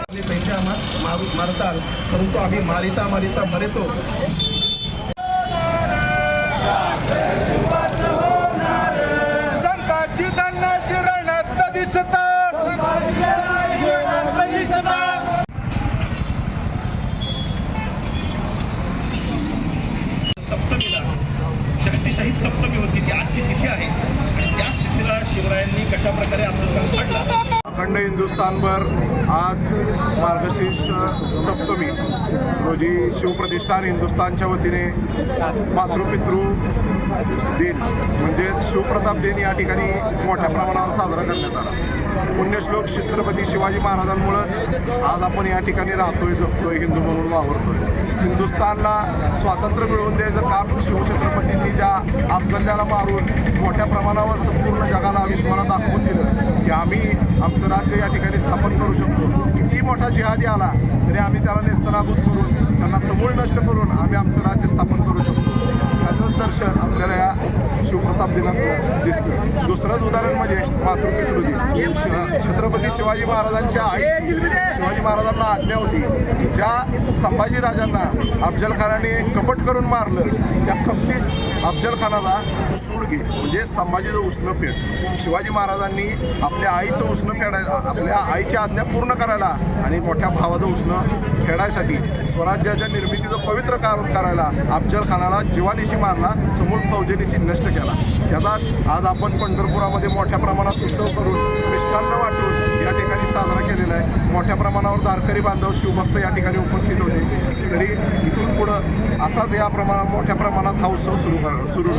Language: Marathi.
आपले पैसे आम्हाला मारू मारताल परंतु आम्ही मारिता मारिता मरेतो संताची धनाची रणत दिसत सप्तमीला शक्तिशाही सप्तमी होती ती आजची तिथी आहे आणि त्या तिथीला अशा प्रकारे अखंड हिंदुस्थानभर आज मार्गशीर्ष सप्तमी रोजी शिवप्रतिष्ठान हिंदुस्थानच्या वतीने मातृपितृ दिन म्हणजेच शिवप्रताप दिन या ठिकाणी मोठ्या प्रमाणावर साजरा करण्यात आला. पुण्यश्लोक छत्रपती शिवाजी महाराजांमुळंच आज आपण या ठिकाणी राहतोय जगतोय हिंदू म्हणून वावरतोय. हिंदुस्थानला स्वातंत्र्य मिळवून द्यायचं काम शिवछत्रपतींनी ज्या अफजल्याला मारून मोठ्या प्रमाणावर संपूर्ण विश्वाला दाखवून दिलं की आम्ही आमचं राज्य या ठिकाणी स्थापन करू शकतो. किती मोठा जिहादी आला तरी आम्ही त्याला नेस्तनाबूत करून त्यांना समूळ नष्ट करून आम्ही आमचं राज्य स्थापन करू शकतो. त्याचंच दर्शन आपल्याला या शिवप्रताप दिनात दिसतं दुसरंच उदाहरण म्हणजे मातृपितृ छत्रपती शिवाजी महाराजांच्या आई शिवाजी महाराजांना आज्ञा होती की ज्या संभाजी राजांना अफजल खानाने कपट करून मारलं त्या कपटीस अफजलखानाचा सूड घे. म्हणजे संभाजीचं उष्णपेट शिवाजी महाराजांनी आपल्या आईचं उष्ण फेडायला आपल्या आईची आज्ञा पूर्ण करायला आणि मोठ्या भावाचं उष्ण फेडायसाठी स्वराज्याच्या निर्मितीचं पवित्र कारण करायला अफजलखानाला जीवानिशी मारला समूळ फौजेनिशी नष्ट केला. त्याचाच आज आपण पंढरपुरामध्ये मोठ्या प्रमाणात उत्सव करून मिष्टान्न वाटून या ठिकाणी साजरा केलेला आहे. मोठ्या प्रमाणावर दारकरी बांधव शिवभक्त या ठिकाणी उपस्थित होते. तरी असाच या प्रमाणात मोठ्या प्रमाणात हा उत्सव सुरू सुरू